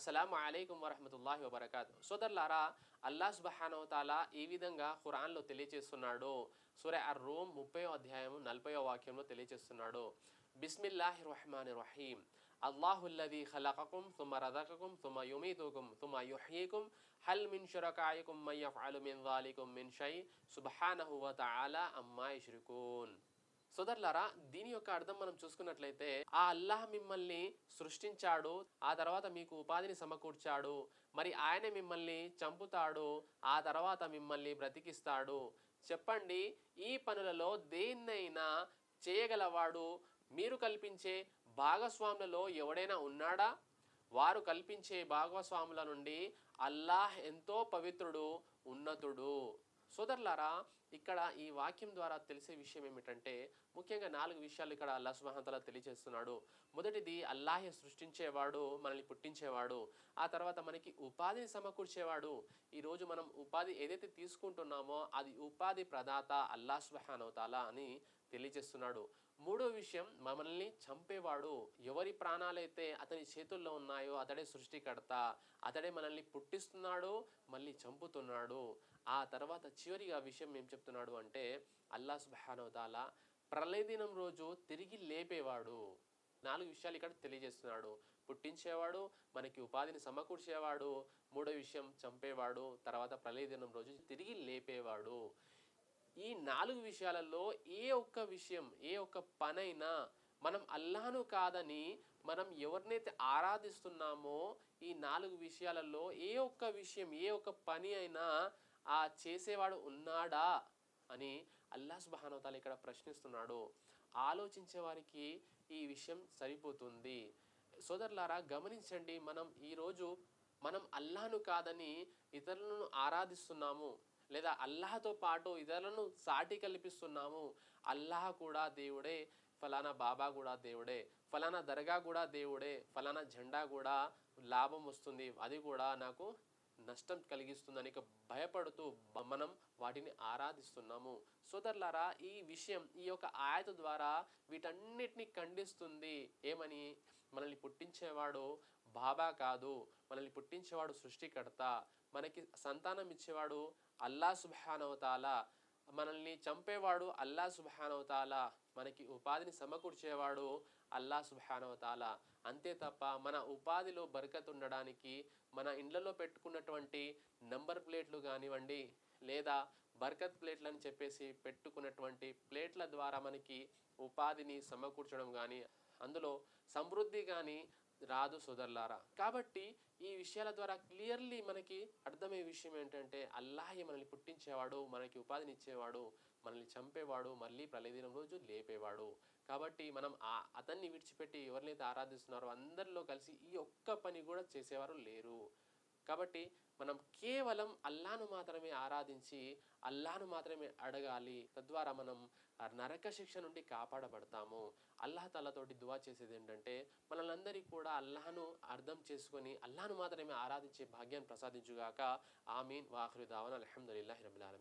అస్సలం అయికం వరహమతుల్లాహి వబర్కాత్ సోదరులారా అల్లా సుబహానవ తాలా ఈ విధంగా ఖురాన్లో తెలియజేస్తున్నాడు సూర్య అర్ రూమ్ ముప్పయో అధ్యాయం నలభయో వాక్యంలో తెలియజేస్తున్నాడు బిస్మిల్లాహి రహమాన్ రహీం అల్లాహుల్లది ఖలకకుం తుమ రదకకుం తుమ యుమీతుకుం తుమ యుహీకుం హల్ మిన్ షురకాయకుం మయ్యఫ్ అలు మిన్ వాలికుం మిన్ షై సుబహానహు వ తాలా అమ్మాయి షురుకూన్ సోదరులారా దీని యొక్క అర్థం మనం చూసుకున్నట్లయితే ఆ అల్లాహ్ మిమ్మల్ని సృష్టించాడు ఆ తర్వాత మీకు ఉపాధిని సమకూర్చాడు మరి ఆయన మిమ్మల్ని చంపుతాడు ఆ తర్వాత మిమ్మల్ని బ్రతికిస్తాడు. చెప్పండి ఈ పనులలో దేన్నైనా చేయగలవాడు మీరు కల్పించే భాగస్వాములలో ఎవడైనా ఉన్నాడా? వారు కల్పించే భాగస్వాముల నుండి అల్లాహ్ ఎంతో పవిత్రుడు ఉన్నతుడు. సోదరులారా ఇక్కడ ఈ వాక్యం ద్వారా తెలిసే విషయం ఏమిటంటే ముఖ్యంగా నాలుగు విషయాలు ఇక్కడ అల్లా సుమహతల తెలియజేస్తున్నాడు. మొదటిది అల్లాహే సృష్టించేవాడు మనల్ని పుట్టించేవాడు. ఆ తర్వాత మనకి ఉపాధిని సమకూర్చేవాడు. ఈరోజు మనం ఉపాధి ఏదైతే తీసుకుంటున్నామో అది ఉపాధి ప్రదాత అల్లా సుబహానవతాలా అని తెలియజేస్తున్నాడు. మూడో విషయం మమ్మల్ని చంపేవాడు. ఎవరి ప్రాణాలైతే అతని చేతుల్లో ఉన్నాయో అతడే సృష్టికర్త. అతడే మనల్ని పుట్టిస్తున్నాడు మళ్ళీ చంపుతున్నాడు. ఆ తర్వాత చివరిగా విషయం ఏం చెప్తున్నాడు అంటే అల్లా సుబానవతాల ప్రళయ దినం రోజు తిరిగి లేపేవాడు. నాలుగు విషయాలు ఇక్కడ తెలియజేస్తున్నాడు. పుట్టించేవాడు మనకి ఉపాధిని సమకూర్చేవాడు మూడో విషయం చంపేవాడు తర్వాత ప్రళయ దినం రోజు తిరిగి లేపేవాడు. ఈ నాలుగు విషయాలలో ఏ ఒక్క విషయం ఏ ఒక్క పనైనా మనం అల్లాను కాదని మనం ఎవరినైతే ఆరాధిస్తున్నామో ఈ నాలుగు విషయాలలో ఏ ఒక్క విషయం ఏ ఒక్క పని అయినా ఆ చేసేవాడు ఉన్నాడా అని అల్లాహ్ సుబహానవతాల ఇక్కడ ప్రశ్నిస్తున్నాడు. ఆలోచించే వారికి ఈ విషయం సరిపోతుంది. సోదరులారా గమనించండి మనం ఈరోజు మనం అల్లాను కాదని ఇతరులను ఆరాధిస్తున్నాము లేదా అల్లాహతో పాటు ఇతరులను సాటి కల్పిస్తున్నాము. అల్లాహ్ కూడా దేవుడే ఫలానా బాబా కూడా దేవుడే ఫలానా దర్గా కూడా దేవుడే ఫలానా జెండా కూడా లాభం వస్తుంది. అది కూడా నాకు నష్టం కలిగిస్తుందని భయపడుతూ మనం వాటిని ఆరాధిస్తున్నాము. సోదరులారా ఈ విషయం ఈ యొక్క ఆయత ద్వారా వీటన్నిటిని ఖండిస్తుంది. ఏమని? మనల్ని పుట్టించేవాడు బాబా కాదు. మనల్ని పుట్టించేవాడు సృష్టికర్త. మనకి సంతానం ఇచ్చేవాడు అల్లా సుభానవతాల మనల్ని చంపేవాడు అల్లా సుబానవతాల మనకి ఉపాధిని సమకూర్చేవాడు అల్లా సుబానవతాల అంతే తప్ప మన ఉపాధిలో బరకత్ ఉండడానికి మన ఇండ్లలో పెట్టుకున్నటువంటి నంబర్ ప్లేట్లు కానివ్వండి లేదా బర్కత్ ప్లేట్లు అని చెప్పేసి పెట్టుకున్నటువంటి ప్లేట్ల ద్వారా మనకి ఉపాధిని సమకూర్చడం కానీ అందులో సమృద్ధి కానీ రాదు సోదరులారా. కాబట్టి ఈ విషయాల ద్వారా క్లియర్లీ మనకి అర్థమయ్యే విషయం ఏంటంటే అల్లాహే మనల్ని పుట్టించేవాడు మనకి ఉపాధిని ఇచ్చేవాడు మనల్ని చంపేవాడు మళ్ళీ ప్రళయదినం రోజు లేపేవాడు. కాబట్టి మనం ఆ అతన్ని విడిచిపెట్టి ఎవరినైతే ఆరాధిస్తున్నారో అందరిలో కలిసి ఈ ఒక్క పని కూడా చేసేవారు లేరు. కాబట్టి మనం కేవలం అల్లాను మాత్రమే ఆరాధించి అల్లాను మాత్రమే అడగాలి. తద్వారా మనం నరక శిక్ష నుండి కాపాడబడతాము. అల్లాహ్ తలతోటి దువా చేసేది ఏంటంటే మనల్ని కూడా అల్లాహను అర్థం చేసుకొని అల్లాను మాత్రమే ఆరాధించే భాగ్యాన్ని ప్రసాదించుగాక. ఆమీన్. వాఖరు దావన్.